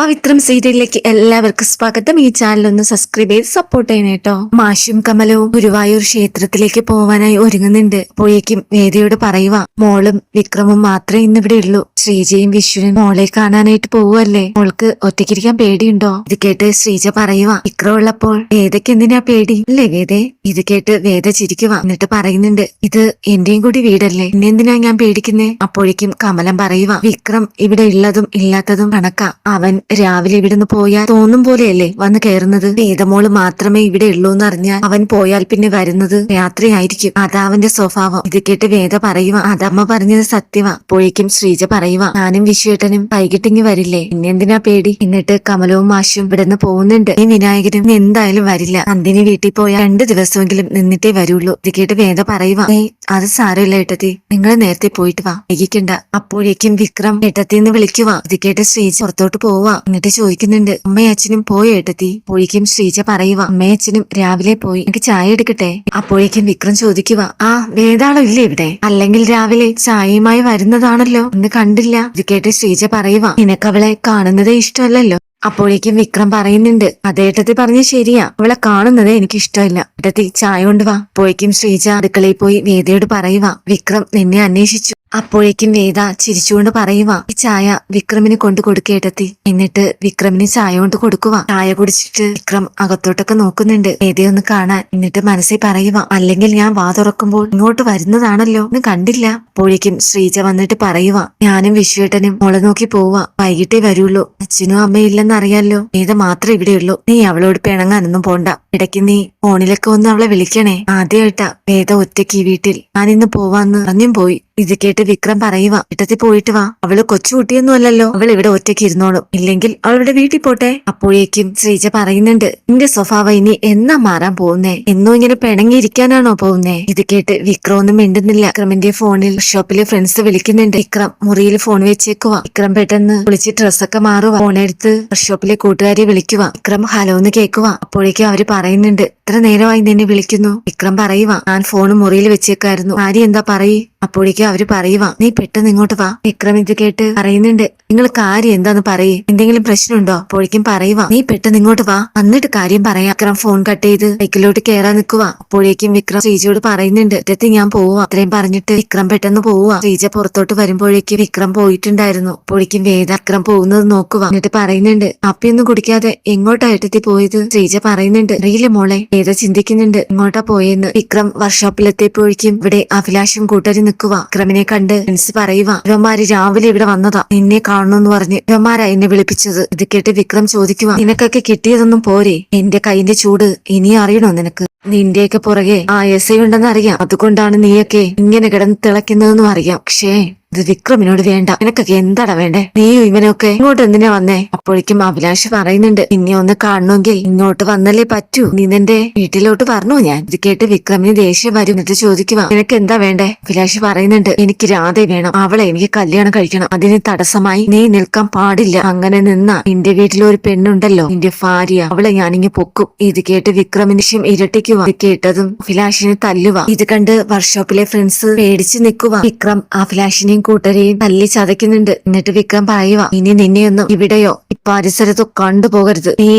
പവിത്രം സീരിയലിലേക്ക് എല്ലാവർക്കും സ്വാഗതം. ഈ ചാനൽ ഒന്ന് സബ്സ്ക്രൈബ് ചെയ്ത് സപ്പോർട്ട് ചെയ്യണേ കേട്ടോ മാഷും കമലവും ഗുരുവായൂർ ക്ഷേത്രത്തിലേക്ക് പോവാനായി ഒരുങ്ങുന്നുണ്ട്. പോയേക്കും വേദിയോട് പറയുക മോളും വിക്രമും മാത്രമേ ഇന്നിവിടെ ഉള്ളൂ. ശ്രീജയും വിശ്വനും മോളെ കാണാനായിട്ട് പോവുമല്ലേ മോൾക്ക് ഒറ്റയ്ക്കിരിക്കാൻ പേടിയുണ്ടോ? ഇത് കേട്ട് ശ്രീജ പറയുക വിക്രം ഉള്ളപ്പോൾ വേദയ്ക്ക് എന്തിനാ പേടി? അല്ലേ വേദേ ഇത് കേട്ട് വേദ ചിരിക്കുക എന്നിട്ട് പറയുന്നുണ്ട് ഇത് എന്റെയും കൂടി വീടല്ലേ? ഇന്നെന്തിനാ ഞാൻ പേടിക്കുന്നേ? അപ്പോഴേക്കും കമലം പറയുക വിക്രം ഇവിടെ ഉള്ളതും ഇല്ലാത്തതും കണക്കാ. അവൻ രാവിലെ ഇവിടുന്ന് പോയാൽ തോന്നും പോലെയല്ലേ വന്ന് കയറുന്നത് വേദമോൾ മാത്രമേ ഇവിടെ ഉള്ളൂ എന്ന് അറിഞ്ഞാൽ അവൻ പോയാൽ പിന്നെ വരുന്നത് രാത്രിയായിരിക്കും. അതാ അവന്റെ സ്വഭാവം. ഇത് കേട്ട് വേദ പറയുക അതമ്മ പറഞ്ഞത് സത്യവാ. പോയിക്കും ശ്രീജ പറയുക ഞാനും വിശ്വേട്ടനും വൈകിട്ടിങ്ങി വരില്ലേ? പിന്നെന്തിനാ പേടി? എന്നിട്ട് കമലവും മാഷും ഇവിടുന്ന് പോകുന്നുണ്ട്. ഈ വിനായകനും എന്തായാലും വരില്ല. നന്ദിനി വീട്ടിൽ പോയാൽ രണ്ട് ദിവസമെങ്കിലും നിന്നിട്ടേ വരുള്ളൂ. ഇത് കേട്ട് വേദ പറയുക ഏയ് അത് സാരമില്ല ഏട്ടത്തി. നിങ്ങൾ നേരത്തെ പോയിട്ട് വാ. വൈകിക്കണ്ട. അപ്പോഴേക്കും വിക്രം ഏട്ടത്തിന്ന് വിളിക്കുവാ. ഇത് കേട്ട് ശ്രീജ പുറത്തോട്ട് പോവാ. എന്നിട്ട് ചോദിക്കുന്നുണ്ട് അമ്മയും അച്ഛനും പോയി ഏട്ടത്തി? അപ്പോഴേക്കും ശ്രീജ പറയുക അമ്മയും അച്ഛനും രാവിലെ പോയി. എനിക്ക് ചായ എടുക്കട്ടെ? അപ്പോഴേക്കും വിക്രം ചോദിക്കുക ആ വേദാളം ഇല്ലേ ഇവിടെ? അല്ലെങ്കിൽ രാവിലെ ചായയുമായി വരുന്നതാണല്ലോ? ഒന്ന് കണ്ടില്ല? ഇത് കേട്ട് ശ്രീജ പറയുക നിനക്കവളെ കാണുന്നതേ ഇഷ്ടമല്ലല്ലോ? അപ്പോഴേക്കും വിക്രം പറയുന്നുണ്ട് അതേട്ടത്തി പറഞ്ഞ ശരിയാ. അവളെ കാണുന്നത് എനിക്ക് ഇഷ്ടമില്ല. ഏട്ടത്തി ചായ കൊണ്ടുവാ അപ്പോഴേക്കും ശ്രീജ അടുക്കളയിൽ പോയി വേദയോട് പറയുക വിക്രം നിന്നെ അന്വേഷിച്ചു. അപ്പോഴേക്കും വേദ ചിരിച്ചുകൊണ്ട് പറയുക ഈ ചായ വിക്രമിന് കൊണ്ടു കൊടുക്കേട്ടെത്തി. എന്നിട്ട് വിക്രമിന് ചായ കൊണ്ട് കൊടുക്കുക ചായ കുടിച്ചിട്ട് വിക്രം അകത്തോട്ടൊക്കെ നോക്കുന്നുണ്ട്. വേദയൊന്ന് കാണാൻ എന്നിട്ട് മനസ്സിൽ പറയുക അല്ലെങ്കിൽ ഞാൻ വാ തുറക്കുമ്പോൾ ഇങ്ങോട്ട് വരുന്നതാണല്ലോ. എന്ന് കണ്ടില്ല. അപ്പോഴേക്കും ശ്രീജ വന്നിട്ട് പറയുക ഞാനും വിശ്വേട്ടനും മോളെ നോക്കി പോവുക വൈകിട്ടേ വരുള്ളൂ. അച്ഛനും അമ്മയും ഇല്ലെന്നറിയാലോ. വേദ മാത്രമേ ഇവിടെയുള്ളൂ. നീ അവളോട് പിണങ്ങാനൊന്നും പോണ്ട. ഇടയ്ക്ക് നീ ഫോണിലൊക്കെ ഒന്ന് അവളെ വിളിക്കണേ. ആദ്യമായിട്ടാ വേദ ഒറ്റയ്ക്ക് ഈ വീട്ടിൽ. ഞാൻ ഇന്ന് പോവാന്ന് പറഞ്ഞും പോയി. ഇത് കേട്ട് വിക്രം പറയുക ഇട്ടത്തിൽ പോയിട്ട് വാ. അവൾ കൊച്ചുകുട്ടിയൊന്നും അല്ലല്ലോ. അവൾ ഇവിടെ ഒറ്റയ്ക്ക് ഇരുന്നോളും. ഇല്ലെങ്കിൽ അവളുടെ വീട്ടിൽ പോട്ടെ. അപ്പോഴേക്കും ശ്രീജ പറയുന്നുണ്ട് നിന്റെ സ്വഭാവം ഇനി എന്നാ മാറാൻ പോകുന്നേ? എന്നോ ഇങ്ങനെ പിണങ്ങിയിരിക്കാനാണോ പോകുന്നേ? ഇത് കേട്ട് വിക്രം ഒന്നും മിണ്ടുന്നില്ല. വിക്രമിന്റെ ഫോണിൽ ഷോപ്പിലെ ഫ്രണ്ട്സ് വിളിക്കുന്നുണ്ട്. വിക്രം മുറിയിൽ ഫോൺ വെച്ചേക്കുക വിക്രം പെട്ടെന്ന് വിളിച്ച് ഡ്രസ്സൊക്കെ മാറുക ഫോണെടുത്ത് ഷോപ്പിലെ കൂട്ടുകാരെ വിളിക്കുക വിക്രം ഹലോ എന്ന് കേൾക്കുക അപ്പോഴേക്കും അവർ പറയുന്നുണ്ട്. ഇത്ര നേരമായി നിന്നെ വിളിക്കുന്നു? വിക്രം പറയുക ഞാൻ ഫോൺ മുറിയിൽ വെച്ചേക്കായിരുന്നു. ആര്യ എന്താ പറയ്? അപ്പോഴേക്കും അവർ പറയുക നീ പെട്ടെന്ന് ഇങ്ങോട്ട് വാ. വിക്രം ഇത് കേട്ട് പറയുന്നുണ്ട്. നിങ്ങൾ കാര്യം എന്താന്ന് പറയേ. എന്തെങ്കിലും പ്രശ്നമുണ്ടോ? അപ്പോഴേക്കും പറയുക നീ പെട്ടെന്ന് ഇങ്ങോട്ട് വാ. എന്നിട്ട് കാര്യം പറയാം. വിക്രം ഫോൺ കട്ട് ചെയ്ത് ബൈക്കിലോട്ട് കയറാൻ നിൽക്കുക അപ്പോഴേക്കും വിക്രം ശ്രീജയോട് പറയുന്നുണ്ട്. ഒറ്റത്ത് ഞാൻ പോവാ. അത്രയും പറഞ്ഞിട്ട് വിക്രം പെട്ടെന്ന് പോവുക ശ്രീജ പുറത്തോട്ട് വരുമ്പോഴേക്കും വിക്രം പോയിട്ടുണ്ടായിരുന്നു. അപ്പോഴേക്കും വേദ വിക്രം പോകുന്നത് നോക്കുക എന്നിട്ട് പറയുന്നുണ്ട് അപ്പിയൊന്നും കുടിക്കാതെ എങ്ങോട്ടാ ഏട്ടത്തി പോയത്? ശ്രീജ പറയുന്നുണ്ട് അറിയില്ല മോളെ. വേദ ചിന്തിക്കുന്നുണ്ട് എങ്ങോട്ടാ പോയെന്ന്? വിക്രം വർക്ക്ഷോപ്പിലെത്തിയപ്പോഴേക്കും ഇവിടെ അഭിലാഷം കൂട്ടരി നിൽക്കുക വിക്രമിനെ കണ്ട് ഫ്രണ്ട്സ് പറയുക ഇവന്മാര് രാവിലെ ഇവിടെ വന്നതാ. നിന്നെ കാണണമെന്ന് പറഞ്ഞ് ഇവന്മാരാ എന്നെ വിളിപ്പിച്ചത്. ഇത് കേട്ട് വിക്രം ചോദിക്കുക നിനക്കൊക്കെ കിട്ടിയതൊന്നും പോരെ? എന്റെ കൈന്റെ ചൂട് ഇനി അറിയണോ നിനക്ക്? നിന്റെയൊക്കെ പുറകെ ആ എസ് ഐ ഉണ്ടെന്ന് അറിയാം. അതുകൊണ്ടാണ് നീയൊക്കെ ഇങ്ങനെ കിടന്ന് തിളയ്ക്കുന്നതെന്നും അറിയാം. പക്ഷേ ഇത് വിക്രമിനോട് വേണ്ട. നിനക്കൊക്കെ എന്താടാ വേണ്ടേ? നീയും ഇവനൊക്കെ ഇങ്ങോട്ട് എന്തിനാ വന്നേ? അപ്പോഴേക്കും അഭിലാഷ് പറയുന്നുണ്ട് നിന്നെ ഒന്ന് കാണണമെങ്കിൽ ഇങ്ങോട്ട് വന്നല്ലേ പറ്റൂ. നീ നിന്റെ വീട്ടിലോട്ട് പറഞ്ഞു ഞാൻ? ഇത് കേട്ട് വിക്രമിന് ദേഷ്യം വരും. എന്നിട്ട് ചോദിക്കുക നിനക്ക് എന്താ വേണ്ടേ? അഭിലാഷ് പറയുന്നുണ്ട് എനിക്ക് രാധെ വേണം. അവളെ എനിക്ക് കല്യാണം കഴിക്കണം. അതിന് തടസ്സമായി നീ നിൽക്കാൻ പാടില്ല. അങ്ങനെ നിന്ന നിന്റെ വീട്ടിൽ ഒരു പെണ്ണുണ്ടല്ലോ നിന്റെ ഭാര്യ. അവളെ ഞാനിങ്ങി പൊക്കും. ഇത് കേട്ട് വിക്രമിന് ശം ഇരട്ടിക്കുക ഇത് കേട്ടതും അഭിലാഷിനെ തല്ലുക ഇത് കണ്ട് വർക്ക്ഷോപ്പിലെ ഫ്രണ്ട്സ് പേടിച്ച് നിൽക്കുക വിക്രം അഭിലാഷിനെയും കൂട്ടരെയും തല്ലി ചതയ്ക്കുന്നുണ്ട്. എന്നിട്ട് വിക്രം പറയുക ഇനി നിന്നെയൊന്നും ഇവിടെയോ? പരിസരത്തോ കണ്ടുപോകരുത് നീ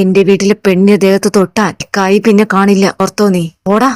എന്റെ വീട്ടിലെ പെണ്ണിന്റെ ദേഹത്ത് തൊട്ടാൽ കൈ പിന്നെ കാണില്ല. ഓർത്തോ നീ? ഓടാ.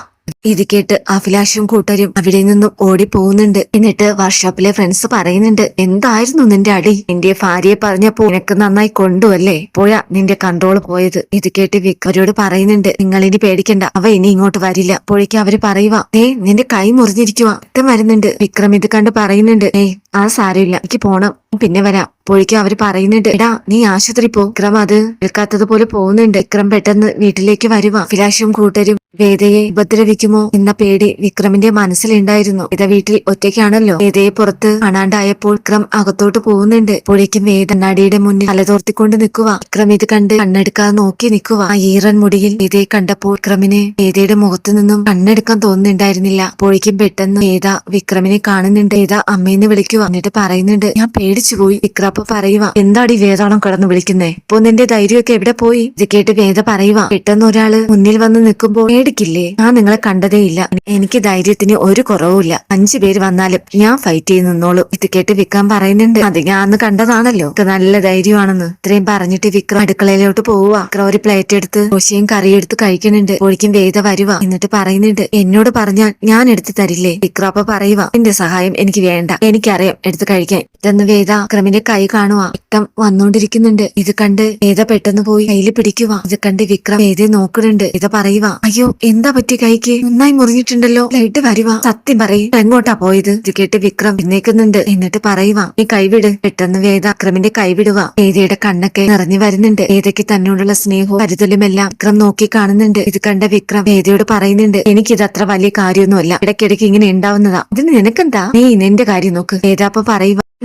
ഇത് കേട്ട് അഭിലാഷും കൂട്ടരും അവിടെ നിന്നും ഓടി പോകുന്നുണ്ട് എന്നിട്ട് വർക്ക്ഷോപ്പിലെ ഫ്രണ്ട്സ് പറയുന്നുണ്ട് എന്തായിരുന്നു നിന്റെ അടി? നിന്റെ ഭാര്യയെ പറഞ്ഞപ്പോ നിനക്ക് നന്നായി കൊണ്ടുവല്ലേ പോയാ നിന്റെ കൺട്രോൾ പോയത്. ഇത് കേട്ട് വിക്കരോട് പറയുന്നുണ്ട് നിങ്ങൾ ഇനി പേടിക്കണ്ട അവ ഇനി ഇങ്ങോട്ട് വരില്ല. അപ്പോഴേക്കും അവർ പറയുക ഏ നിന്റെ കൈ മുറിഞ്ഞിരിക്കുക ഇത്തം വരുന്നുണ്ട് വിക്രം ഇത് കണ്ട് പറയുന്നുണ്ട് ഏയ് ആ സാരമില്ല എനിക്ക് പോണം പിന്നെ വരാം. അപ്പോഴേക്കും അവർ പറയുന്നുണ്ട് എടാ നീ ആശുപത്രി പോ. വിക്രം അത് കേൾക്കാത്തത് പോലെ പോകുന്നുണ്ട് വിക്രം പെട്ടെന്ന് വീട്ടിലേക്ക് വരുവാ. അഭിലാഷും കൂട്ടരും വേദയെ ഉപദ്രവിക്കുമോ എന്ന പേടി വിക്രമിന്റെ മനസ്സിലുണ്ടായിരുന്നു. വേദ വീട്ടിൽ ഒറ്റയ്ക്കാണല്ലോ. വേദയെ പുറത്ത് കാണാണ്ടായപ്പോൾ വിക്രം അകത്തോട്ട് പോകുന്നുണ്ട്. പുഴയ്ക്കും വേദ കണ്ണാടിയുടെ മുന്നിൽ തലതോർത്തിക്കൊണ്ട് നിൽക്കുക. വിക്രം ഇത് കണ്ട് കണ്ണെടുക്കാതെ നോക്കി നിൽക്കുക. ആ ഈറൻ മുടിയിൽ വേദയെ കണ്ടപ്പോൾ വിക്രമിന് വേദയുടെ മുഖത്തു നിന്നും കണ്ണെടുക്കാൻ തോന്നുന്നുണ്ടായിരുന്നില്ല. പുഴയ്ക്കും പെട്ടെന്ന് വേദ വിക്രമിനെ കാണുന്നുണ്ട്. വേദ അമ്മയെന്ന് വിളിക്കുക. എന്നിട്ട് പറയുന്നുണ്ട് ഞാൻ പേടിച്ചു പോയി. വിക്രപ്പ പറയുക എന്താടി വേദാണോ കിടന്ന് വിളിക്കുന്നേ? ഇപ്പൊ നിന്റെ ധൈര്യമൊക്കെ എവിടെ പോയി? ഇത് കേട്ട് വേദ പറയുക പെട്ടെന്ന് ഒരാൾ മുന്നിൽ വന്ന് നിൽക്കുമ്പോൾ പേടിക്കില്ലേ? ഞാൻ നിങ്ങളെ കണ്ടതേ ഇല്ല. എനിക്ക് ധൈര്യത്തിന് ഒരു കുറവുമില്ല അഞ്ചു പേര് വന്നാലും ഞാൻ ഫൈറ്റ് ചെയ്ത് നിന്നോളൂ. ഇത് കേട്ട് വിക്രം പറയുന്നുണ്ട്. അത് ഞാൻ അന്ന് കണ്ടതാണല്ലോ നല്ല ധൈര്യമാണെന്ന്. ഇത്രയും പറഞ്ഞിട്ട് വിക്രം അടുക്കളയിലോട്ട് പോവുക വിക്രം ഒരു പ്ലേറ്റ് എടുത്ത് ദോശയും കറിയും എടുത്ത് കഴിക്കുന്നുണ്ട്. ഒഴിക്കും വേദ വരുക എന്നിട്ട് പറയുന്നുണ്ട് എന്നോട് പറഞ്ഞാൽ ഞാൻ എടുത്തു തരില്ലേ? വിക്രം അപ്പൊ പറയുക എന്റെ സഹായം എനിക്ക് വേണ്ട. എനിക്കറിയാം എടുത്ത് കഴിക്കാൻ. ഇതെന്ന് വേദ വിക്രമിന്റെ കൈ കാണുക വിക്രം വന്നോണ്ടിരിക്കുന്നുണ്ട്. ഇത് കണ്ട് വേദ പെട്ടെന്ന് പോയി കയ്യിൽ പിടിക്കുക ഇത് കണ്ട് വിക്രം വേദയെ നോക്കുന്നുണ്ട്. ഇത് പറയുക അയ്യോ എന്താ പറ്റി കൈക്ക്? നന്നായി മുറിഞ്ഞിട്ടുണ്ടല്ലോ. ലൈറ്റ് വരുവാ. സത്യം പറയും. എങ്ങോട്ടാ പോയത്? ഇത് കേട്ട് വിക്രം എന്നേക്കുന്നുണ്ട് എന്നിട്ട് പറയുവാ നീ കൈവിട്. പെട്ടെന്ന് വേദ വിക്രമിന്റെ കൈവിടുക വേദയുടെ കണ്ണൊക്കെ നിറഞ്ഞു വരുന്നുണ്ട്. വേദയ്ക്ക് തന്നോടുള്ള സ്നേഹവും കരുതലുമെല്ലാം വിക്രം നോക്കി കാണുന്നുണ്ട്. ഇത് കണ്ട വിക്രം വേദയോട് പറയുന്നുണ്ട് എനിക്കിത് അത്ര വലിയ കാര്യമൊന്നുമല്ല. ഇടയ്ക്കിടയ്ക്ക് ഇങ്ങനെ ഉണ്ടാവുന്നതാ. ഇതിന് നിനക്കെന്താ? നീ നിന്റെ കാര്യം നോക്ക്. വേദ അപ്പൊ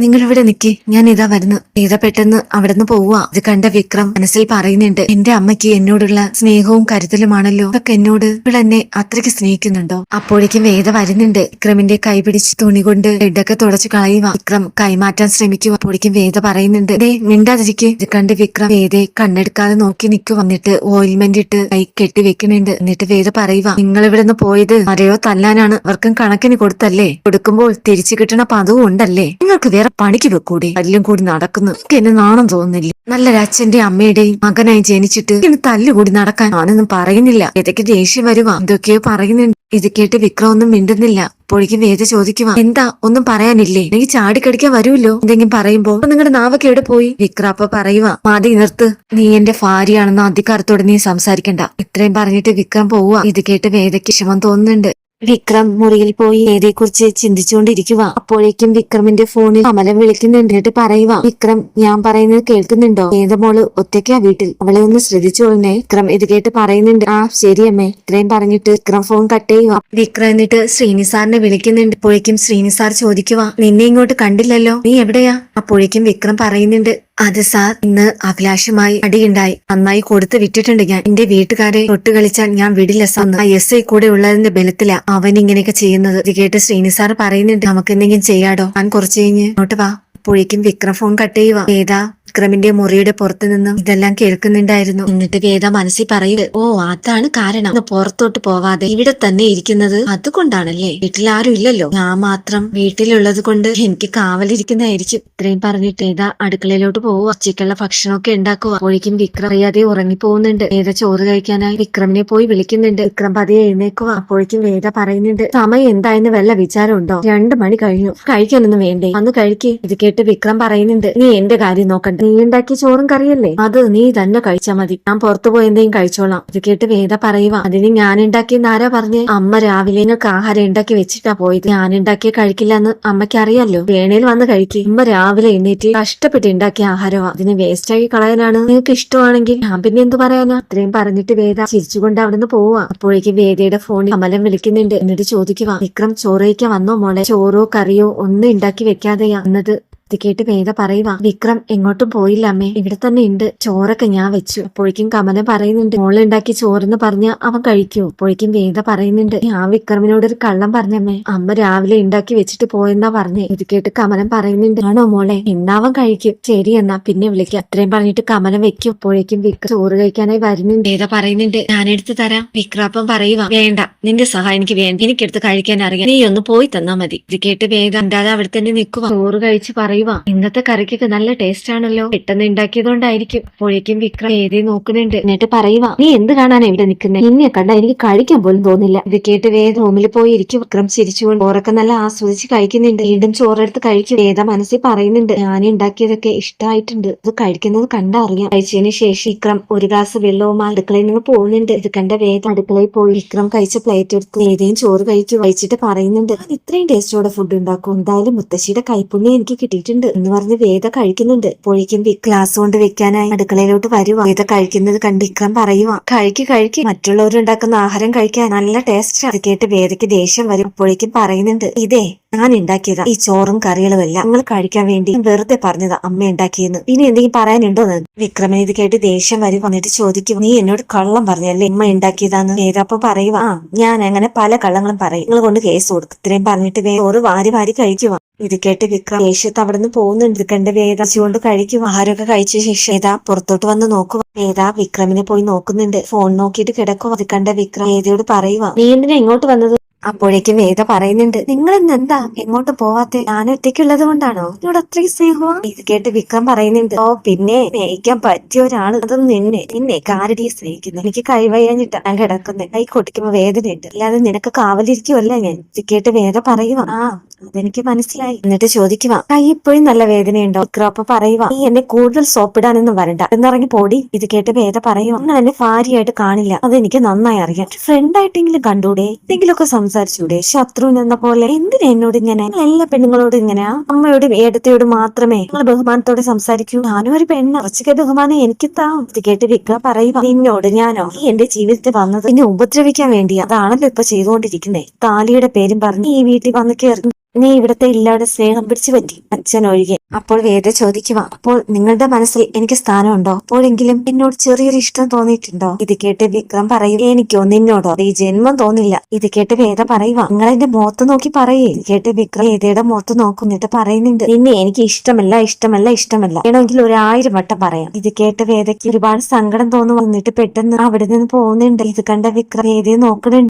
നിങ്ങൾ ഇവിടെ നിക്ക്. ഞാൻ ഇതാ വരുന്നു. വേദ പെട്ടെന്ന് അവിടുന്ന് പോവുക. ഇത് കണ്ട വിക്രം മനസ്സിൽ പറയുന്നുണ്ട് എന്റെ അമ്മയ്ക്ക് എന്നോടുള്ള സ്നേഹവും കരുതലുമാണല്ലോ. അതൊക്കെ എന്നോട് ഇവിടെ എന്നെ അത്രയ്ക്ക് സ്നേഹിക്കുന്നുണ്ടോ? അപ്പോഴേക്കും വേദ വരുന്നുണ്ട്. വിക്രമിന്റെ കൈ പിടിച്ച് തുണി കൊണ്ട് ഇടൊക്കെ തുടച്ച് കളയുക. വിക്രം കൈമാറ്റാൻ ശ്രമിക്കുക. അപ്പോഴേക്കും വേദ പറയുന്നുണ്ട് ദേ മിണ്ടാതിരിക്കെ. ഇത് കണ്ട് വിക്രം വേദയെ കണ്ണെടുക്കാതെ നോക്കി നിൽക്കുക. വന്നിട്ട് ഓയിൽമെന്റ് ഇട്ട് കൈ കെട്ടി വെക്കുന്നുണ്ട്. എന്നിട്ട് വേദ പറയുക നിങ്ങൾ ഇവിടെ നിന്ന് പോയത് ആരെയോ തല്ലാനാണ്? അവർക്കും കണക്കിന് കൊടുത്തല്ലേ? കൊടുക്കുമ്പോൾ തിരിച്ചു കിട്ടണ പതവും ഉണ്ടല്ലേ നിങ്ങൾക്ക് വേറെ പണിക്ക് വെക്കൂടെ. എല്ലാം കൂടി നടക്കുന്നു. എനിക്ക് എന്നെ നാണം തോന്നുന്നില്ല. നല്ലൊരു അച്ഛന്റെ അമ്മയുടെയും മകനായി ജനിച്ചിട്ട് ഇനി തല്ലുകൂടി നടക്കാൻ ഞാനൊന്നും പറയുന്നില്ല. ഇതൊക്കെ ദേഷ്യം വരുവാ. എന്തൊക്കെയോ പറയുന്നുണ്ട്. ഇത് കേട്ട് വിക്രം ഒന്നും മിണ്ടുന്നില്ല. അപ്പോഴേക്കും വേദ ചോദിക്കുവാ എന്താ? ഒന്നും പറയാനില്ലേ? എനിക്ക് ചാടിക്കടിക്കാൻ വരുമല്ലോ? എന്തെങ്കിലും പറയുമ്പോ "അപ്പൊ നിങ്ങളുടെ നാവൊക്കെ എവിടെ പോയി? വിക്രം അപ്പൊ പറയുവാ മാതി നിർത്ത്. നീ എന്റെ ഭാര്യയാണെന്ന് അധികാരത്തോടെ നീ സംസാരിക്കണ്ട. ഇത്രയും പറഞ്ഞിട്ട് വിക്രം പോവുക ഇത് കേട്ട് വേദയ്ക്ക് വിഷമം തോന്നുന്നുണ്ട്. വിക്രം മുറിയിൽ പോയി ഏതെക്കുറിച്ച് ചിന്തിച്ചുകൊണ്ടിരിക്കുക. അപ്പോഴേക്കും വിക്രമിന്റെ ഫോണിൽ കമലം വിളിക്കുന്നുണ്ട് എന്നിട്ട് പറയുക വിക്രം ഞാൻ പറയുന്നത് കേൾക്കുന്നുണ്ടോ? ഏതമോൾ ഒറ്റയ്ക്കാ വീട്ടിൽ. അവളെ ഒന്ന് ശ്രദ്ധിച്ചോളണേ. വിക്രം ഇത് കേട്ട് പറയുന്നുണ്ട് ആ ശരി അമ്മേ. ഇത്രയും പറഞ്ഞിട്ട് വിക്രം ഫോൺ കട്ട് ചെയ്യുക വിക്രം എന്നിട്ട് ശ്രീനിസാറിനെ വിളിക്കുന്നുണ്ട്. അപ്പോഴേക്കും ശ്രീനിസാർ ചോദിക്കുക നിന്നെ ഇങ്ങോട്ട് കണ്ടില്ലല്ലോ? നീ എവിടെയാ? അപ്പോഴേക്കും വിക്രം പറയുന്നുണ്ട് അത് സാർ ഇന്ന് അഭിലാഷമായി അടിയുണ്ടായി. നന്നായി കൊടുത്ത് വിട്ടിട്ടുണ്ട് ഞാൻ. എന്റെ വീട്ടുകാരെ തൊട്ട് കളിച്ചാൽ ഞാൻ വിടില്ല സാർ ആ എസ് ഐ കൂടെ ഉള്ളതിന്റെ ബലത്തിലാ അവൻ ഇങ്ങനെയൊക്കെ ചെയ്യുന്നത്. ഇത് കേട്ട് ശ്രീനി സാർ പറയുന്നുണ്ട് നമുക്ക് എന്തെങ്കിലും ചെയ്യാടോ? ഞാൻ കുറച്ച് കഴിഞ്ഞ് നോട്ട് വാ. അപ്പോഴേക്കും വിക്രം ഫോൺ കട്ട് ചെയ്യുക വേദ വിക്രമിന്റെ മുറിയുടെ പുറത്തു നിന്നും ഇതെല്ലാം കേൾക്കുന്നുണ്ടായിരുന്നു. എന്നിട്ട് വേദ മനസ്സിൽ പറയുക ഓ അതാണ് കാരണം. പുറത്തോട്ട് പോവാതെ ഇവിടെ തന്നെ ഇരിക്കുന്നത് അതുകൊണ്ടാണല്ലേ? വീട്ടിൽ ആരും ഇല്ലല്ലോ. ഞാൻ മാത്രം വീട്ടിലുള്ളത് കൊണ്ട് എനിക്ക് കാവലിരിക്കുന്നതായിരിക്കും. ഇത്രയും പറഞ്ഞിട്ട് ഏത അടുക്കളയിലോട്ട് പോവുക ഉച്ചയ്ക്കുള്ള ഭക്ഷണമൊക്കെ ഉണ്ടാക്കുക അപ്പോഴേക്കും വിക്രം അറിയാതെ ഉറങ്ങിപ്പോകുന്നുണ്ട് വേദ ചോറ് കഴിക്കാനായി വിക്രമിനെ പോയി വിളിക്കുന്നുണ്ട്. വിക്രം പതിയെ എഴുന്നേക്കുക അപ്പോഴേക്കും വേദ പറയുന്നുണ്ട് സമയം എന്തായെന്ന് വല്ല വിചാരമുണ്ടോ? രണ്ടു മണി കഴിഞ്ഞു. കഴിക്കാനൊന്നും വേണ്ടേ. അന്ന് കഴിക്കേ. ഇത് വിക്രം പറയുന്നുണ്ട് നീ എന്റെ കാര്യം നോക്കണ്ട. നീ ഉണ്ടാക്കിയ ചോറും കറിയല്ലേ? അത് നീ തന്നെ കഴിച്ചാ മതി. ഞാൻ പുറത്തു പോയി കഴിച്ചോളാം. ഇത് കേട്ട് വേദ പറയുക അതിന് ഞാൻ ഉണ്ടാക്കിയെന്ന് ആരാ പറഞ്ഞ്? അമ്മ രാവിലെ നിങ്ങൾക്ക് ആഹാരം ഉണ്ടാക്കി വെച്ചിട്ടാ പോയത്. ഞാൻ ഉണ്ടാക്കിയ കഴിക്കില്ല എന്ന് അമ്മയ്ക്ക് അറിയാലോ വേണേൽ വന്ന് കഴിക്കും. അമ്മ രാവിലെ എഴുന്നേറ്റ് കഷ്ടപ്പെട്ട് ഉണ്ടാക്കിയ ആഹാരമാ അതിന് വേസ്റ്റ് ആക്കി കളയാനാണ് നിങ്ങൾക്ക് ഇഷ്ടമാണെങ്കിൽ ഞാൻ പിന്നെ എന്ത് പറയാനാ? അത്രയും പറഞ്ഞിട്ട് വേദ ചിരിച്ചുകൊണ്ട് അവിടുന്ന് പോവാ. അപ്പോഴേക്ക് വേദയുടെ ഫോണിൽ അമലം വിളിക്കുന്നുണ്ട്. എന്നിട്ട് ചോദിക്കുക വിക്രം ചോറ് വന്നോ മോളെ? ചോറോ കറിയോ ഒന്നും ഉണ്ടാക്കി വെക്കാതെയാ? എന്നത് ഇത് കേട്ട് വേദ പറയുക വിക്രം എങ്ങോട്ടും പോയില്ല അമ്മേ. ഇവിടെ തന്നെ ഉണ്ട് ചോറൊക്കെ ഞാൻ വെച്ചു. അപ്പോഴേക്കും കമല പറയുന്നുണ്ട് മോളുണ്ടാക്കി ചോറെന്ന് പറഞ്ഞ അവൻ കഴിക്കൂ. അപ്പോഴേക്കും വേദ പറയുന്നുണ്ട് ഞാൻ വിക്രമിനോട് ഒരു കള്ളം പറഞ്ഞമ്മേ. അമ്മ രാവിലെ ഉണ്ടാക്കി വെച്ചിട്ട് പോയെന്നാ പറഞ്ഞേ. ഇത് കേട്ട് കമലം പറയുന്നുണ്ട് ആണോ മോളെ? എന്നാവൻ കഴിക്കും. ശരി എന്നാ. പിന്നെ വിളിക്കാം. അത്രയും പറഞ്ഞിട്ട് കമലം വെക്കും. അപ്പോഴേക്കും വിക്രം ചോറ് കഴിക്കാനായി വരുന്നുണ്ട്. വേദ പറയുന്നുണ്ട് ഞാനെടുത്ത് തരാം. വിക്രാപ്പം പറയുക വേണ്ട. നിന്റെ സഹായം എനിക്ക് വേണ്ട. എനിക്കെടുത്ത് കഴിക്കാൻ അറിയാം. നീ ഒന്ന് പോയി തന്നാ മതി. ഇത് കേട്ട് വേദ എന്താ അവിടെ തന്നെ നിൽക്കുക ചോറ് കഴിച്ച് പറയുക ഇന്നത്തെ കറിക്കൊക്കെ നല്ല ടേസ്റ്റ് ആണല്ലോ. പെട്ടെന്ന് ഉണ്ടാക്കിയതുകൊണ്ടായിരിക്കും അപ്പോഴേക്കും വിക്രം ഏതേ നോക്കുന്നുണ്ട്. എന്നിട്ട് പറയുക നീ എന്ത് കാണാനാ ഇവിടെ നിൽക്കുന്നത് നിന്നെ കണ്ട എനിക്ക് കഴിക്കാൻ പോലും തോന്നില്ല. ഇത് കേട്ട് വേദ റൂമിൽ പോയി ഇരിക്കും വിക്രം ചിരിച്ചുകൊണ്ട് ചോറൊക്കെ നല്ല ആസ്വദിച്ച് കഴിക്കുന്നുണ്ട്. വീണ്ടും ചോറെടുത്ത് കഴിക്കും. വേദ മനസ്സിൽ പറയുന്നുണ്ട് ഞാൻ ഉണ്ടാക്കിയതൊക്കെ ഇഷ്ടമായിട്ടുണ്ട് ഇത് കഴിക്കുന്നത് കണ്ടറിയാം കഴിച്ചതിന് ശേഷം വിക്രം ഒരു ഗ്ലാസ് വെള്ളവും അടുക്കളയിൽ നിന്ന് പോകുന്നുണ്ട്. ഇത് കണ്ട വേദ അടുക്കളയിൽ പോയി വിക്രം കഴിച്ച പ്ലേറ്റ് എടുത്ത് വേദയും ചോറ് കഴിച്ചു. കഴിച്ചിട്ട് പറയുന്നുണ്ട് "ഞാൻ ഇത്രയും ടേസ്റ്റോടെ ഫുഡ് ഉണ്ടാക്കും. എന്തായാലും മുത്തശ്ശിയുടെ കൈപ്പുണ്യം എനിക്ക് കിട്ടിയിട്ടുണ്ട്. എന്ന് പറഞ്ഞ് വേദ കഴിക്കുന്നുണ്ട്. പൊഴിക്കും ഗ്ലാസ് കൊണ്ട് വെക്കാനായി അടുക്കളയിലോട്ട് വരുവാ. വേദ കഴിക്കുന്നത് കണ്ട് വിക്രം പറയുക കഴിക്ക് കഴിക്ക്. മറ്റുള്ളവരുണ്ടാക്കുന്ന ആഹാരം കഴിക്കാൻ നല്ല ടേസ്റ്റ് അത് കേട്ട് വേദയ്ക്ക് ദേഷ്യം വരും. അപ്പോഴേക്കും പറയുന്നുണ്ട് ഇതേ ഞാൻ ഉണ്ടാക്കിയതാ ഈ ചോറും കറികളും എല്ലാം നിങ്ങൾ കഴിക്കാൻ വേണ്ടി വെറുതെ പറഞ്ഞതാ അമ്മ ഉണ്ടാക്കിയെന്ന്. ഇനി എന്തെങ്കിലും പറയാനുണ്ടോ വിക്രമൻ ഇത് കേട്ട് ദേഷ്യം വരും. വന്നിട്ട് ചോദിക്കും നീ എന്നോട് കള്ളം പറഞ്ഞല്ലേ അമ്മ ഉണ്ടാക്കിയതാന്ന്? വേദപ്പ പറയുക ആ ഞാൻ അങ്ങനെ പല കള്ളങ്ങളും പറയും. നിങ്ങൾ കൊണ്ട് കേസ് കൊടുക്കും. ഇത്രയും പറഞ്ഞിട്ട് ചോറ് വാരി വാരി കഴിക്കുക ഇത് കേട്ട് വിക്രം ദേഷ്യത്ത് അവിടെ നിന്ന് പോകുന്നുണ്ട് കണ്ട് വേദ കഴിക്കും. ആഹാരമൊക്കെ കഴിച്ച ശേഷം വേദ പുറത്തോട്ട് വന്ന് നോക്കുക. വേദ വിക്രമിനെ പോയി നോക്കുന്നുണ്ട്. ഫോൺ നോക്കിയിട്ട് കിടക്കും അത് കണ്ട വിക്രം വേദയോട് പറയുക നീ എന്തിനാ ഇങ്ങോട്ട് വന്നത്? അപ്പോഴേക്കും വേദ പറയുന്നുണ്ട് നിങ്ങൾ ഇന്ന് എന്താ എങ്ങോട്ട് പോവാത്തെ? ഞാൻ ഒറ്റയ്ക്കുള്ളത് കൊണ്ടാണോ? എന്നോട് അത്രയും സ്നേഹമാ? ഇത് കേട്ട് വിക്രം പറയുന്നുണ്ട് ഓ പിന്നെ സ്നേഹിക്കാൻ പറ്റിയ ഒരാൾ അതും നിന്നെ നിന്നെ കാരടിയെ സ്നേഹിക്കുന്നു? എനിക്ക് കൈവയ്യാഞ്ഞിട്ടാ ഞാൻ കിടക്കുന്നത് കൈ കൊട്ടിക്കുമ്പോ വേദനയുണ്ട് അല്ലാതെ നിനക്ക് കാവലിരിക്കുവല്ല ഞാൻ. ഇത് കേട്ട് വേദ പറയുക ആ അതെനിക്ക് മനസ്സിലായി. എന്നിട്ട് ചോദിക്കുക കൈ ഇപ്പോഴും നല്ല വേദനയുണ്ടോ? വിക്രം അപ്പൊ പറയുക നീ എന്നെ കൂടുതൽ സോപ്പിടാനൊന്നും വരണ്ട എന്നിറങ്ങി പോടി. ഇത് കേട്ട് വേദ പറയുക നിങ്ങൾ എന്നെ ഭാര്യയായിട്ട് കാണില്ല അതെനിക്ക് നന്നായി അറിയാം. ഫ്രണ്ട് ആയിട്ടെങ്കിലും കണ്ടൂടെ? എന്തെങ്കിലുമൊക്കെ സംസാരിച്ചൂടെ ശത്രു എന്ന പോലെ എന്തിനാ എന്നോട് ഇങ്ങനെ? എല്ലാ പെണ്ണുങ്ങളോടും ഇങ്ങനെ. അമ്മയോടും ഏടത്തെയോട് മാത്രമേ നിങ്ങൾ ബഹുമാനത്തോടെ സംസാരിക്കൂ. ഞാനും ഒരു പെണ്ണ്. കുറച്ചൊക്കെ ബഹുമാനം എനിക്ക് താ. കേട്ട് വിക്ര പറയുക നിന്നോട് ഞാനോ? ഈ എന്റെ ജീവിതത്തിൽ വന്നത് എന്നെ ഉപദ്രവിക്കാൻ വേണ്ടി അതാണല്ലോ ഇപ്പൊ ചെയ്തുകൊണ്ടിരിക്കുന്നത് താലിയുടെ പേരും പറഞ്ഞ് ഈ വീട്ടിൽ വന്ന് കയറി നീ ഇവിടത്തെ ഇല്ലാതെ സ്നേഹം പിടിച്ചു പറ്റി അച്ഛൻ ഒഴികെ. അപ്പോൾ വേദ ചോദിക്കുക അപ്പോൾ നിങ്ങളുടെ മനസ്സിൽ എനിക്ക് സ്ഥാനമുണ്ടോ? അപ്പോഴെങ്കിലും എന്നോട് ചെറിയൊരു ഇഷ്ടം തോന്നിയിട്ടുണ്ടോ? ഇത് കേട്ട് വിക്രം പറയും എനിക്കോ നിന്നോടോ? ഈ ജന്മം തോന്നില്ല. ഇത് കേട്ട് വേദ പറയുക നിങ്ങൾ എന്റെ മുഖത്ത് നോക്കി പറയേ. കേട്ട് വിക്രം വേദയുടെ മുഖത്ത് നോക്കുന്നിട്ട് പറയുന്നുണ്ട് നിന്നെ എനിക്ക് ഇഷ്ടമല്ല ഇഷ്ടമല്ല ഇഷ്ടമല്ല. വേണമെങ്കിൽ ഒരായിരം വട്ടം പറയാം. ഇത് കേട്ട് വേദയ്ക്ക് ഒരുപാട് സങ്കടം തോന്നുന്നു വന്നിട്ട് പെട്ടെന്ന് അവിടെ നിന്ന് പോകുന്നുണ്ട്. ഇത് കണ്ട വിക്രം വേദയെ നോക്കുന്നുണ്ട്.